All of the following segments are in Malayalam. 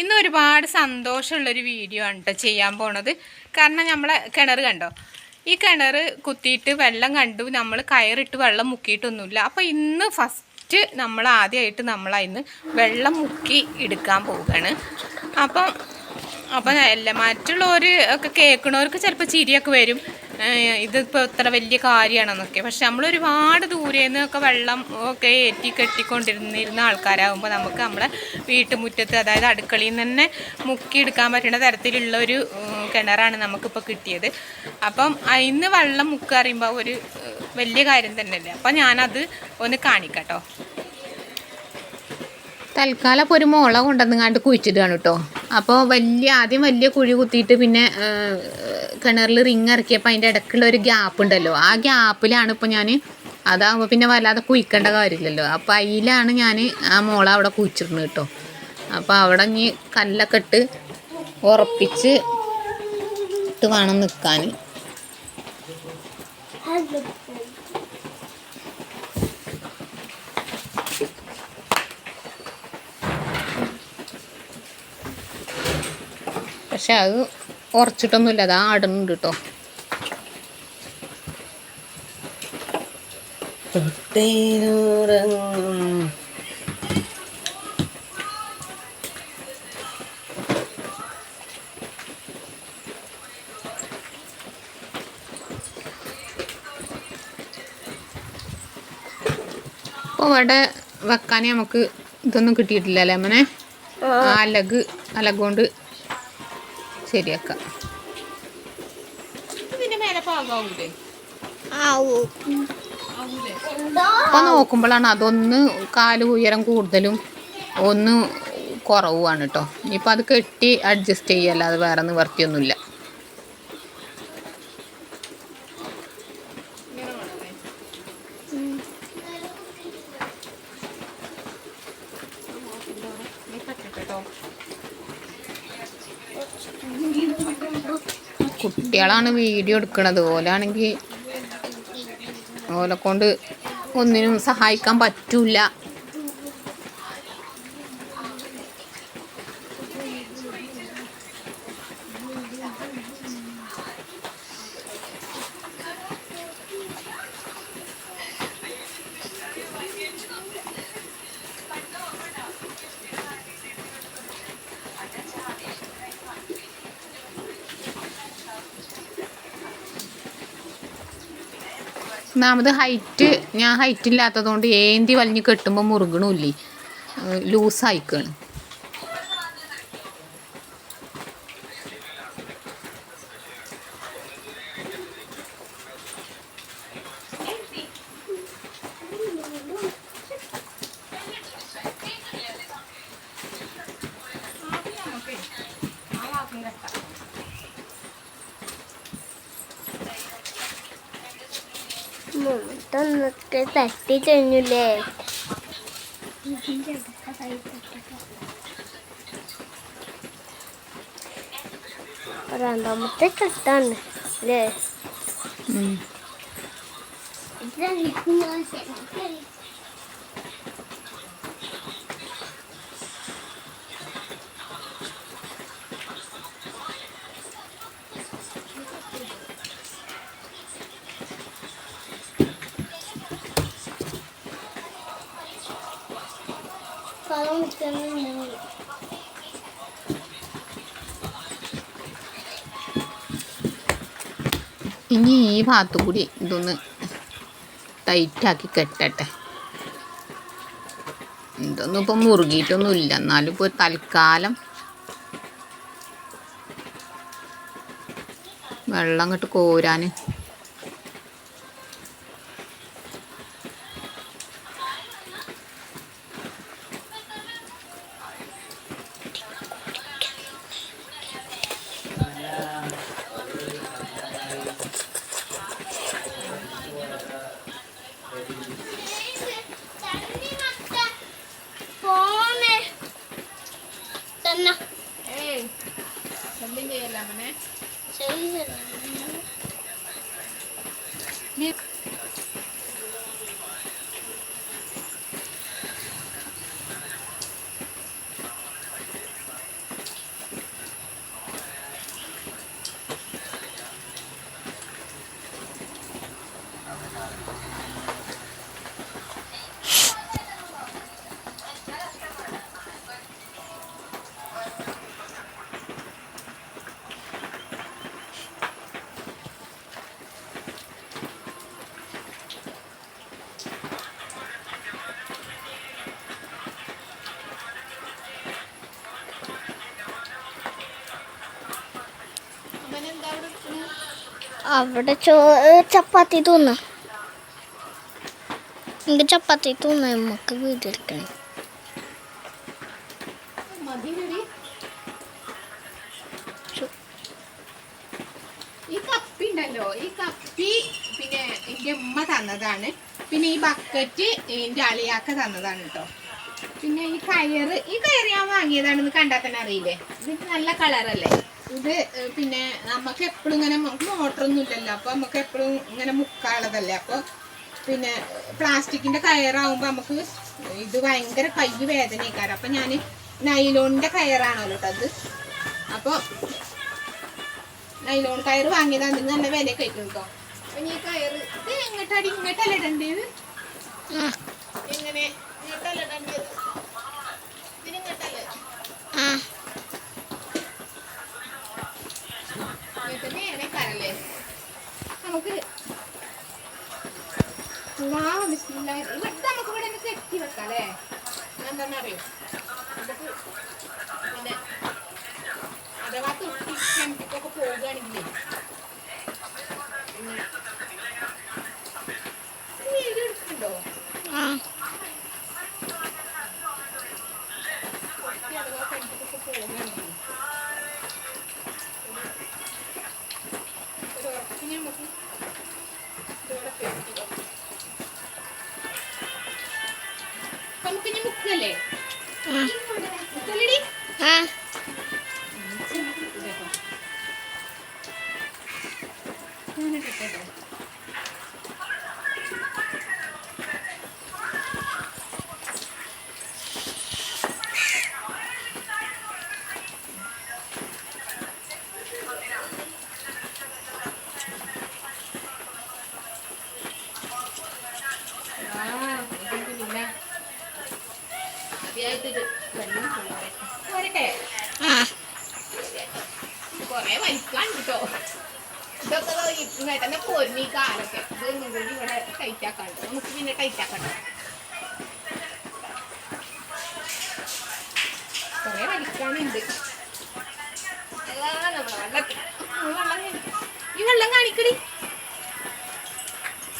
ഇന്ന് ഒരുപാട് സന്തോഷമുള്ളൊരു വീഡിയോ ആണ് കേട്ടോ ചെയ്യാൻ പോണത്. കാരണം നമ്മളെ കിണർ കണ്ടോ? ഈ കിണർ കുത്തിയിട്ട് വെള്ളം കണ്ടു. നമ്മൾ കയറിട്ട് വെള്ളം മുക്കിയിട്ടൊന്നുമില്ല. അപ്പോൾ ഇന്ന് ഫസ്റ്റ് നമ്മൾ ആദ്യമായിട്ട് നമ്മൾ അതിന് വെള്ളം മുക്കി എടുക്കാൻ പോവുകയാണ്. അപ്പം അപ്പം അല്ല മറ്റുള്ളവർ ഒക്കെ കേൾക്കണവർക്ക് ചിലപ്പോൾ ചിരിയൊക്കെ വരും. ഇതിപ്പോൾ ഇത്ര വലിയ കാര്യമാണെന്നൊക്കെ. പക്ഷെ നമ്മൾ ഒരുപാട് ദൂരെ നിന്നൊക്കെ വെള്ളം ഒക്കെ ഏറ്റി കെട്ടിക്കൊണ്ടിരുന്നിരുന്ന ആൾക്കാരാകുമ്പോൾ നമുക്ക് നമ്മളെ വീട്ടുമുറ്റത്ത് അതായത് അടുക്കളയിൽ നിന്ന് തന്നെ മുക്കിയെടുക്കാൻ പറ്റുന്ന തരത്തിലുള്ള ഒരു കിണറാണ് നമുക്കിപ്പോൾ കിട്ടിയത്. അപ്പം അതിന്ന് വെള്ളം മുക്കുക അറിയുമ്പോൾ ഒരു വലിയ കാര്യം തന്നെയല്ലേ. അപ്പം ഞാനത് ഒന്ന് കാണിക്കട്ടോ. തൽക്കാലം ഇപ്പോൾ ഒരു മുള കൊണ്ടുവന്നുങ്ങാണ്ട് കുഴിച്ചിടുകയാണ് കേട്ടോ. അപ്പോൾ വലിയ ആദ്യം വലിയ കുഴി കുത്തിയിട്ട് പിന്നെ കിണറിൽ റിങ് ഇറക്കിയപ്പോൾ അതിന്റെ ഇടയ്ക്കുള്ള ഒരു ഗ്യാപ്പ് ഉണ്ടല്ലോ. ആ ഗ്യാപ്പിലാണ് ഇപ്പോൾ ഞാൻ അതാകുമ്പോൾ പിന്നെ വല്ലാതെ കുഴിക്കേണ്ട കാര്യമില്ലല്ലോ. അപ്പോൾ അതിലാണ് ഞാൻ ആ മുള അവിടെ കുഴിച്ചിടുന്നത് കേട്ടോ. അപ്പോൾ അവിടെ ഇനി കല്ലൊക്കെ ഇട്ട് ഉറപ്പിച്ച് ഇട്ട് വേണം നിൽക്കാൻ. പക്ഷെ അത് ഉറച്ചിട്ടൊന്നുമില്ല. അത് ആടുന്നുണ്ട് കേട്ടോ തൊട്ടേനുറങ്ങും. അപ്പോൾ ഇവിടെ വെക്കാൻ നമുക്ക് ഇതൊന്നും കിട്ടിയിട്ടില്ല അല്ലേ അമ്മനെ ആ അലഗ് അലഗ് കൊണ്ട് ശരിയാക്കാം. അപ്പൊ നോക്കുമ്പോഴാണ് അതൊന്ന് കാൽ ഉയരം കൂടുതലും ഒന്ന് കുറവുമാണ് കേട്ടോ ഇനിയിപ്പോൾ അത് കെട്ടി അഡ്ജസ്റ്റ് ചെയ്യല്ലാതെ വേറെ നിവർത്തിയൊന്നുമില്ല. കുട്ടികളാണ് വീഡിയോ എടുക്കണത്. ഓലാണെങ്കിൽ ഓലെ കൊണ്ട് ഒന്നിനും സഹായിക്കാൻ പറ്റൂല. ഒന്നാമത് ഹൈറ്റ് ഞാൻ ഹൈറ്റ് ഇല്ലാത്തതുകൊണ്ട് ഏന്തി വലിഞ്ഞ് കെട്ടുമ്പോൾ മുറുകണില്ലേ? ലൂസായിക്കാണ് മുഖത്തൊന്നൊക്കെ തട്ടി കഴിഞ്ഞില്ലേ? രണ്ടാമത്തെ കട്ടാണ് അല്ലേ? ഇനി ഈ ഭാഗത്തു കൂടി ഇതൊന്ന് ടൈറ്റാക്കി കെട്ടട്ടെ. ഇതൊന്നും ഇപ്പം മുറുകിയിട്ടൊന്നും ഇല്ല എന്നാലും ഇപ്പോൾ തൽക്കാലം വെള്ളം അങ്ങോട്ട് കോരാൻ век അവിടെ ചോ ചപ്പാത്തി തിന്ന? എനിക്ക് ചപ്പാത്തി തിന്ന നമുക്ക് വീട്ടിലിരിക്കണം. ഈ കപ്പി ഉണ്ടല്ലോ ഈ കപ്പി പിന്നെ എന്റെ ഉമ്മ തന്നതാണ്. പിന്നെ ഈ ബക്കറ്റ് എന്റെ അളിയാക്ക തന്നതാണ് കേട്ടോ പിന്നെ ഈ കയറ് ഈ കയറ് ഞാൻ വാങ്ങിയതാണെന്ന് കണ്ടാൽ തന്നെ അറിയില്ലേ? ഇത് നല്ല കളറല്ലേ ഇത് പിന്നെ നമുക്ക് എപ്പോഴും ഇങ്ങനെ മോട്ടറൊന്നും ഇല്ലല്ലോ അപ്പൊ നമുക്ക് എപ്പോഴും ഇങ്ങനെ മുക്കാളതല്ലേ അപ്പൊ പിന്നെ പ്ലാസ്റ്റിക്കിന്റെ കയറാവുമ്പോ നമുക്ക് ഇത് ഭയങ്കര കൈ വേദനയൊക്കെ അപ്പൊ ഞാൻ നൈലോണിന്റെ കയറാണല്ലോ കേട്ടോ അത്. അപ്പൊ നൈലോൺ കയർ വാങ്ങിയതാണ് നല്ല വില കഴിക്കും കേട്ടോ അപ്പൊ ഈ കയറ് ഇത് എങ്ങോട്ടാടി ഇങ്ങോട്ടല്ല ഇടണ്ടേത്? എങ്ങനെ? ഇങ്ങോട്ടല്ല ഇടണ്ടേത് ഇതിനിങ്ങോട്ടല്ലേ ഇങ്ങോട്ടന്നെ കരല്ലേ നമുക്ക് വാവ്, ബിസ്മില്ലാഹ്. ഇവിടെ നമുക്ക് ഇവിടെ ഒന്ന് കെട്ടി വെക്കാം അല്ലേ എന്താണെന്നറിയോ നമുക്ക് പിന്നെ അഥവാ തൊട്ടി കിണറ്റിക്കൊക്കെ പോവുകയാണെങ്കിലേ പിന്നെ വീഡിയോ നമുക്ക് നമുക്കിനി മുക്കല്ലേ? Toliri. കൊറേ കിട്ടോ ഇതൊക്കെ കാലൊക്കെ ഇത് ഇവിടെ ടൈറ്റ് നമുക്ക് പിന്നെ കൊറേ വലിക്കാനുണ്ട് ഈ വെള്ളം കാണിക്കടി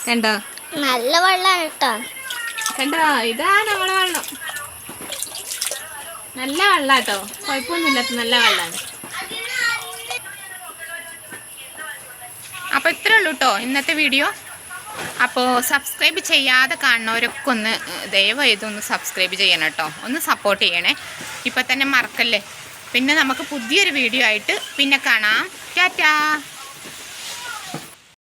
കണ്ടോ നല്ല വെള്ളാണ് കേട്ടോ. കണ്ടോ ഇതാ നമ്മളെ വെള്ളം. നല്ല വെള്ളാട്ടോ കുഴപ്പമൊന്നുമില്ലാത്ത നല്ല വെള്ളമാണ് അപ്പോൾ ഇത്രേ ഉള്ളൂ കേട്ടോ ഇന്നത്തെ വീഡിയോ. അപ്പോൾ സബ്സ്ക്രൈബ് ചെയ്യാതെ കാണുന്നവരൊക്കെ ഒന്ന് ദയവായി ഇതൊന്ന് സബ്സ്ക്രൈബ് ചെയ്യണം കേട്ടോ ഒന്ന് സപ്പോർട്ട് ചെയ്യണേ. ഇപ്പം തന്നെ മറക്കല്ലേ? പിന്നെ നമുക്ക് പുതിയൊരു വീഡിയോ ആയിട്ട് പിന്നെ കാണാം. ടാറ്റാ!